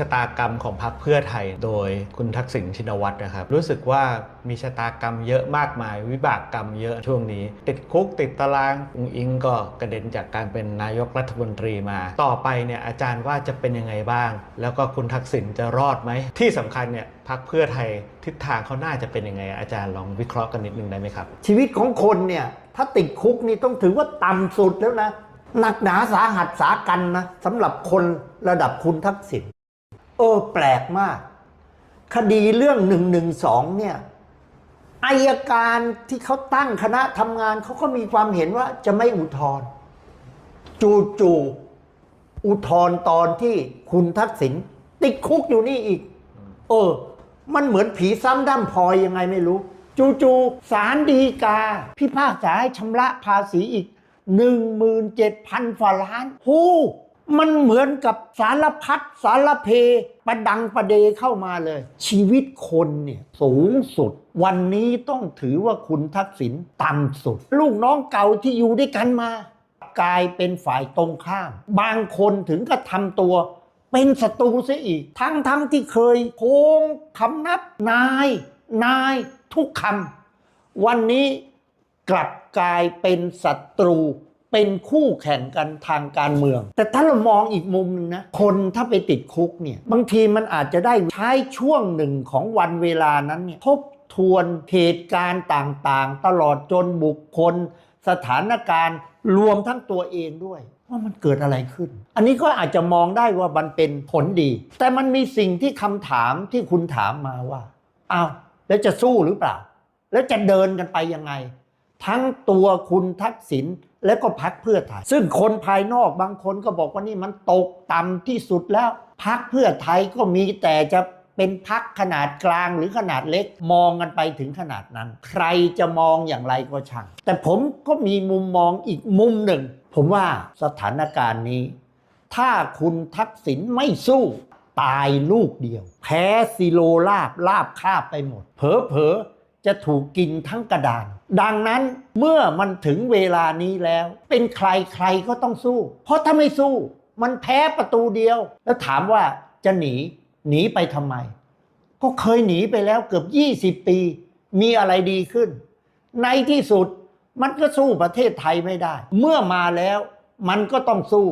ชะตากรรมของพรรคเพื่อไทย โดยคุณทักษิณชินวัตรนะครับ รู้สึกว่ามีชะตากรรมเยอะมากมาย วิบากกรรมเยอะช่วงนี้ ติดคุกติดตารางอุงอิงก็กระเด็นจากการเป็นนายกรัฐมนตรีมา ต่อไปเนี่ยอาจารย์ว่าจะเป็นยังไงบ้าง แล้วก็คุณทักษิณจะรอดไหม ที่สำคัญเนี่ยพรรคเพื่อไทยทิศทางเขาน่าจะเป็นยังไง อาจารย์ลองวิเคราะห์กันนิดนึงได้ไหมครับ ชีวิตของคนเนี่ยถ้าติดคุกนี่ต้องถือว่าต่ำสุดแล้วนะหนักหนาสาหัสสากันนะสำหรับคนระดับคุณทักษิณ เออแปลกมาก คดีเรื่องหนึ่งหนึ่งสองเนี่ยอายการที่เขาตั้งคณะทำงานเขาก็มีความเห็นว่าจะไม่อุทธรณ์จูจูอุทธรณ์ตอนที่คุณทักษิณติดคุกอยู่นี่อีก เออ มันเหมือนผีซ้ำด้ำพลอยยังไงไม่รู้ จู่ๆสารดีกา พิพากษาให้ชำระภาษีอีก 17,000ฝ่าล้านหู มันเหมือนกับสารพัดสารเพประดังประเดเข้ามาเลย ชีวิตคนเนี่ยสูงสุด วันนี้ต้องถือว่าคุณทักษิณต่ำสุด ลูกน้องเก่าที่อยู่ด้วยกันมา กลายเป็นฝ่ายตรงข้าม บางคนถึงกับทำตัวเป็นศัตรูเสียอีก ทั้งทั้งที่เคยโค้งคำนับนาย นายทุกคำวันนี้กลับกลายเป็นศัตรู เป็นคู่แข่งกันทางการเมือง แต่ถ้าเรามองอีกมุมหนึงนะ คนถ้าไปติดคุกเนี่ย บางทีมันอาจจะได้ใช้ช่วงหนึ่งของวันเวลานั้นเนี่ยทบทวนเหตุการณ์ต่างๆ ตลอดจนบุคคล สถานการณ์รวมทั้งตัวเองด้วยว่ามันเกิดอะไรขึ้น อันนี้ก็อาจจะมองได้ว่ามันเป็นผลดี แต่มันมีสิ่งที่คำถามที่คุณถามมาว่าอ้าวแล้วจะสู้หรือเปล่า แล้วจะเดินกันไปยังไง ทั้งตัวคุณทักษิณ และก็พักเพื่อไทย ซึ่งคนภายนอกบางคนก็บอกว่านี่มันตกต่ำที่สุดแล้ว พักเพื่อไทยก็มีแต่จะเป็นพักขนาดกลางหรือขนาดเล็กมองกันไปถึงขนาดนั้น ใครจะมองอย่างไรก็ช่าง แต่ผมก็มีมุมมองอีกมุมหนึ่ง ผมว่าสถานการณ์นี้ ถ้าคุณทักษิณไม่สู้ตายลูกเดียว แพ้ซิโลลาบลาบคาบไปหมด เผลอๆ จะถูกกินทั้งกระดาน ดังนั้นเมื่อมันถึงเวลานี้แล้ว เป็นใครใครก็ต้องสู้ เพราะถ้าไม่สู้มันแพ้ประตูเดียว แล้วถามว่าจะหนีหนีไปทำไม ก็เคยหนีไปแล้วเกือบ 20 ปี มีอะไรดีขึ้น ในที่สุดมันก็สู้ประเทศไทยไม่ได้ เมื่อมาแล้วมันก็ต้องสู้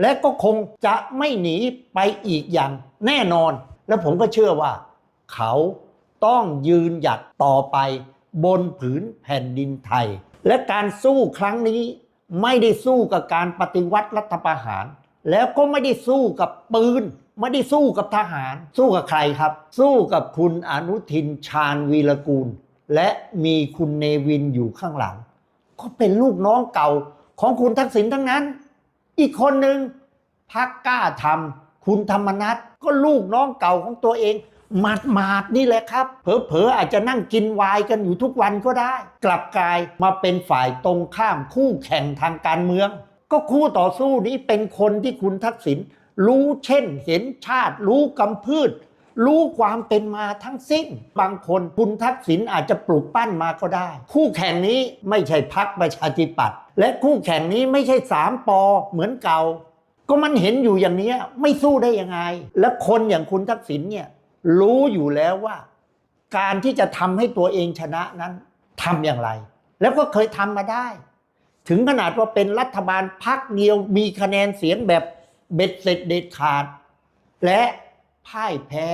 และก็คงจะไม่หนีไปอีกอย่างแน่นอน และผมก็เชื่อว่าเขา ต้องยืนหยัดต่อไปบนผืนแผ่นดินไทย และการสู้ครั้งนี้ไม่ได้สู้กับการปฏิวัติรัฐประหาร แล้วก็ไม่ได้สู้กับปืน ไม่ได้สู้กับทหาร สู้กับใครครับ สู้กับคุณอนุทินชาญวีรกูล และมีคุณเนวินอยู่ข้างหลัง ก็เป็นลูกน้องเก่าของคุณทักษิณทั้งนั้น อีกคนหนึ่งพักกล้าทำคุณธรรมนัฐก็ลูกน้องเก่าของตัวเอง หมาดหมาดๆนี่แหละครับ เผลอๆอาจจะนั่งกินวายกันอยู่ทุกวันก็ได้ กลับกลายมาเป็นฝ่ายตรงข้ามคู่แข่งทางการเมือง ก็คู่ต่อสู้นี้เป็นคนที่คุณทักษิณรู้เช่นเห็นชาติ รู้กำพืช รู้ความเป็นมาทั้งสิ้น บางคนคุณทักษิณอาจจะปลูกปั้นมาก็ได้ คู่แข่งนี้ไม่ใช่พักประชาธิปัตย์และคู่แข่งนี้ไม่ใช่สามปอเหมือนเก่า ก็มันเห็นอยู่อย่างนี้ไม่สู้ได้ยังไง และคนอย่างคุณทักษิณเนี่ย รู้อยู่แล้วว่า การที่จะทำให้ตัวเองชนะนั้นทำอย่างไร แล้วก็เคยทำมาได้ ถึงขนาดว่าเป็นรัฐบาลพักเดียวมีคะแนนเสียงแบบเบ็ดเสร็จเด็ดขาด และพ่ายแพ้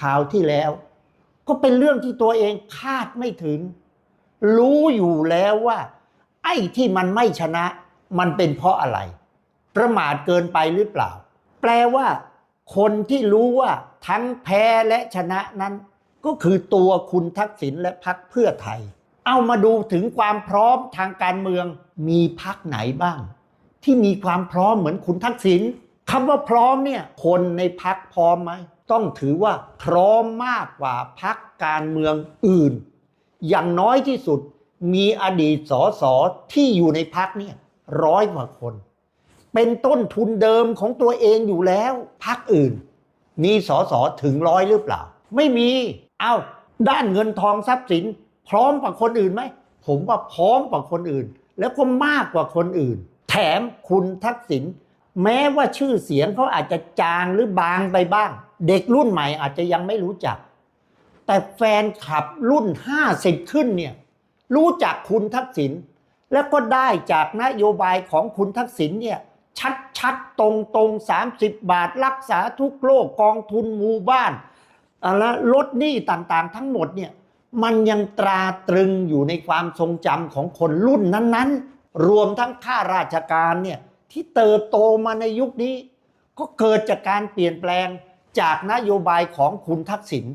ข่าวที่แล้ว ก็เป็นเรื่องที่ตัวเองคาดไม่ถึง รู้อยู่แล้วว่า ไอ้ที่มันไม่ชนะ มันเป็นเพราะอะไร ประมาทเกินไปหรือเปล่า แปลว่า คนที่รู้ว่าทั้งแพ้และชนะนั้น ก็คือตัวคุณทักษิณและพักเพื่อไทย เอามาดูถึงความพร้อมทางการเมืองมีพักไหนบ้าง ที่มีความพร้อมเหมือนคุณทักษิณคำว่าพร้อมเนี่ยคนในพักพร้อมไหมต้องถือว่าพร้อมมากกว่าพักการเมืองอื่น อย่างน้อยที่สุดมีอดีตสสที่อยู่ในพักเนี่ยร้อยกว่าคน เป็นต้นทุนเดิมของตัวเองอยู่แล้วพักอื่น มีสอสอถึงร้อยหรือเปล่า ไม่มีเอ้าด้านเงินทองทรัพย์สิน พร้อมกว่าคนอื่นไหม ผมว่าพร้อมกว่าคนอื่น แล้วก็มากกว่าคนอื่น แถมคุณทักษิณแม้ว่าชื่อเสียงเขาอาจจะจางหรือบางไปบ้าง เด็กรุ่นใหม่อาจจะยังไม่รู้จัก แต่แฟนคลับรุ่น 50 ขึ้นเนี่ยรู้จักคุณทักษิณแล้วก็ได้จากนโยบายของคุณทักษิณเนี่ย ชัดชัดๆตรงตรงๆ30บาท รักษาทุกโรคกองทุนหมู่บ้านอะไรลดหนี้ต่างๆ ทั้งหมดเนี่ยมันยังตราตรึงอยู่ในความทรงจำของคนรุ่นนั้นๆ รวมทั้งข้าราชการเนี่ยที่เติบโตมาในยุคนี้ ก็เกิดจากการเปลี่ยนแปลงจากนโยบายของคุณทักษิณ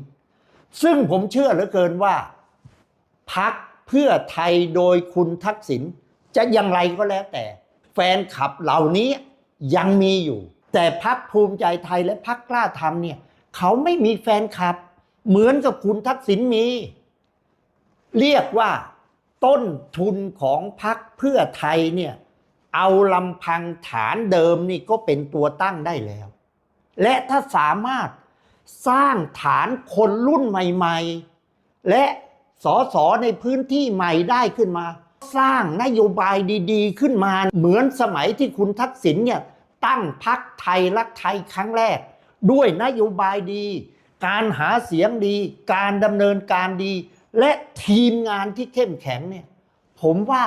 ซึ่งผมเชื่อเหลือเกินว่าพักเพื่อไทยโดยคุณทักษิณจะอย่างไรก็แล้วแต่ แฟนคลับเหล่านี้ยังมีอยู่ แต่พักภูมิใจไทยและพักกล้าทำเนี่ยเขาไม่มีแฟนคลับ เหมือนกับคุณทักษิณมี เรียกว่าต้นทุนของพักเพื่อไทยเนี่ยเอาลำพังฐานเดิมนี่ก็เป็นตัวตั้งได้แล้ว และถ้าสามารถสร้างฐานคนรุ่นใหม่ ๆ และสอสอในพื้นที่ใหม่ได้ขึ้นมา สร้างนโยบายดีๆ ขึ้นมา เหมือนสมัยที่คุณทักษิณเนี่ยตั้งพักไทยรักไทยครั้งแรก ด้วยนโยบายดี การหาเสียงดี การดำเนินการดี และทีมงานที่เข้มแข็งเนี่ยผมว่า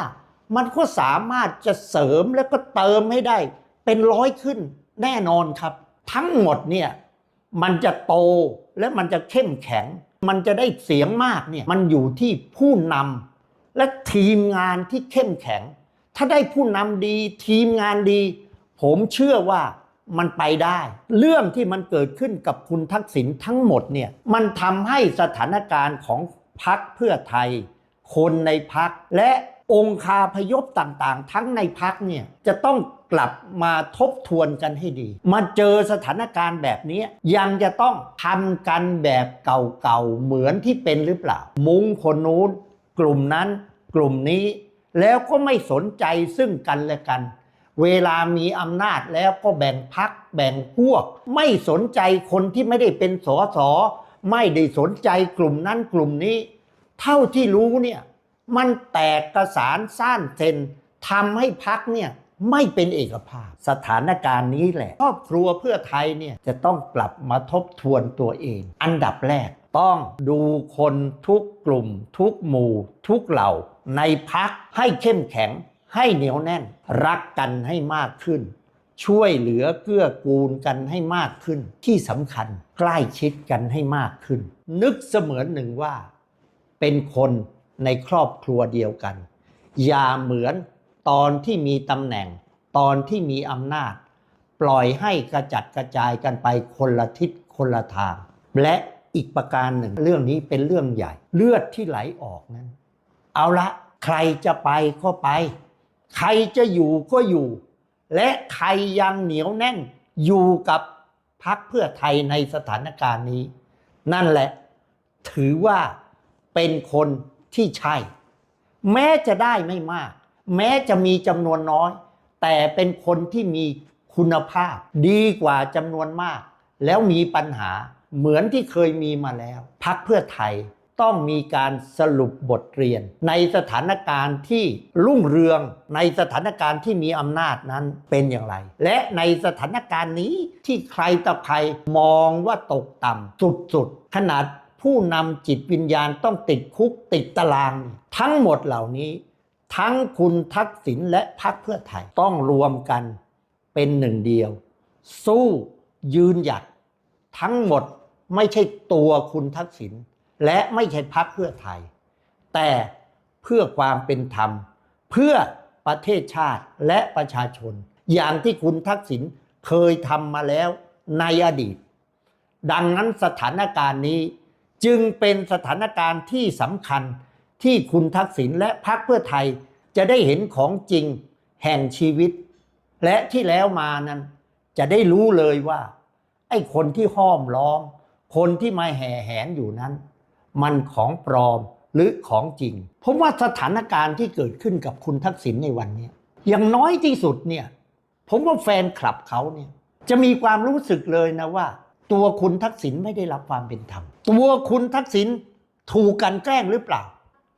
มันก็สามารถจะเสริมและก็เติมให้ได้เป็นร้อยขึ้นแน่นอนครับ ทั้งหมดเนี่ยมันจะโตและมันจะเข้มแข็ง มันจะได้เสียงมากเนี่ยมันอยู่ที่ผู้นำ และทีมงานที่เข้มแข็ง ถ้าได้ผู้นำดี ทีมงานดี ผมเชื่อว่ามันไปได้ เรื่องที่มันเกิดขึ้นกับคุณทักษิณทั้งหมดเนี่ยมันทำให้สถานการณ์ของพักเพื่อไทย คนในพักและองคาพยพต่างๆ ทั้งในพักเนี่ยจะต้องกลับมาทบทวนกันให้ดี มาเจอสถานการณ์แบบนี้ ยังจะต้องทำกันแบบเก่าๆ เหมือนที่เป็นหรือเปล่า มุ้งคนนู้น กลุ่มนั้น กลุ่มนี้แล้วก็ไม่สนใจซึ่งกันและกัน เวลามีอำนาจแล้วก็แบ่งพักแบ่งพวก ไม่สนใจคนที่ไม่ได้เป็นสอสอไม่ได้สนใจกลุ่มนั้นกลุ่มนี้ เท่าที่รู้เนี่ยมันแตกกระสานซ่านเซนทำให้พักเนี่ยไม่เป็นเอกภาพ สถานการณ์นี้แหละ ครอบครัวเพื่อไทยเนี่ยจะต้องกลับมาทบทวนตัวเอง อันดับแรก ต้องดูคนทุกกลุ่ม ทุกหมู่ ทุกเหล่า ในพักให้เข้มแข็ง ให้เหนียวแน่น รักกันให้มากขึ้น ช่วยเหลือเกื้อกูลกันให้มากขึ้น ที่สำคัญใกล้ชิดกันให้มากขึ้น นึกเสมือนหนึ่งว่า เป็นคนในครอบครัวเดียวกัน อย่าเหมือนตอนที่มีตำแหน่ง ตอนที่มีอำนาจ ปล่อยให้กระจัดกระจายกันไปคนละทิศคนละทาง และ อีกประการหนึ่ง เรื่องนี้เป็นเรื่องใหญ่ เลือดที่ไหลออกนั้น เอาละใครจะไปก็ไป ใครจะอยู่ก็อยู่ และใครยังเหนียวแน่นอยู่กับพักเพื่อไทยในสถานการณ์นี้ นั่นแหละ ถือว่าเป็นคนที่ใช่ แม้จะได้ไม่มาก แม้จะมีจำนวนน้อย แต่เป็นคนที่มีคุณภาพ ดีกว่าจำนวนมาก แล้วมีปัญหา เหมือนที่เคยมีมาแล้ว พักเพื่อไทยต้องมีการสรุปบทเรียน ในสถานการณ์ที่รุ่งเรืองในสถานการณ์ที่มีอำนาจนั้นเป็นอย่างไร และในสถานการณ์นี้ที่ใครต่อใครมองว่าตกต่ำสุดๆ ขนาดผู้นำจิตวิญญาณต้องติดคุกติดตาราง ทั้งหมดเหล่านี้ ทั้งคุณทักษิณและพรรคเพื่อไทยต้องรวมกันเป็นหนึ่งเดียว สู้ยืนหยัดทั้งหมด ไม่ใช่ตัวคุณทักษิณและไม่ใช่พรรคเพื่อไทย แต่เพื่อความเป็นธรรม เพื่อประเทศชาติและประชาชน อย่างที่คุณทักษิณเคยทำมาแล้วในอดีต ดังนั้นสถานการณ์นี้จึงเป็นสถานการณ์ที่สำคัญที่คุณทักษิณและพรรคเพื่อไทยจะได้เห็นของจริงแห่งชีวิต และที่แล้วมานั้นจะได้รู้เลยว่า ไอ้คนที่ห้อมล้อม คนที่มาแห่แหนอยู่นั้น มันของปลอมหรือของจริง ผมว่าสถานการณ์ที่เกิดขึ้นกับคุณทักษิณในวันนี้อย่างน้อยที่สุดเนี่ย ผมว่าแฟนคลับเขาเนี่ยจะมีความรู้สึกเลยนะว่า ตัวคุณทักษิณไม่ได้รับความเป็นธรรม ตัวคุณทักษิณถูกกันแกล้งหรือเปล่า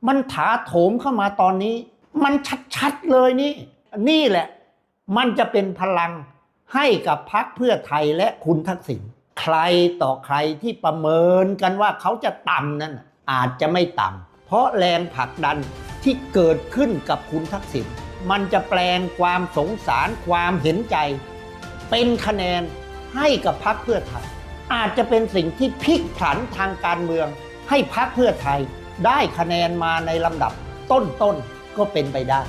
มันถาโถมเข้ามาตอนนี้ มันชัดๆเลยนี่ นี่แหละ มันจะเป็นพลังให้กับพักเพื่อไทยและคุณทักษิณ ใครต่อใครที่ประเมินกันว่าเขาจะต่ำนั้นอาจจะไม่ต่ำเพราะแรงผลักดันที่เกิดขึ้นกับคุณทักษิณมันจะแปลงความสงสารความเห็นใจ เป็นคะแนนให้กับพักเพื่อไทย อาจจะเป็นสิ่งที่พลิกผันทางการเมือง ให้พักเพื่อไทยได้คะแนนมาในลำดับต้นๆก็เป็นไปได้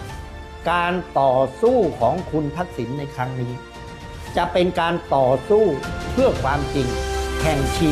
การต่อสู้ของคุณทักษิณในครั้งนี้ จะเป็นการต่อสู้เพื่อความจริงแห่งชี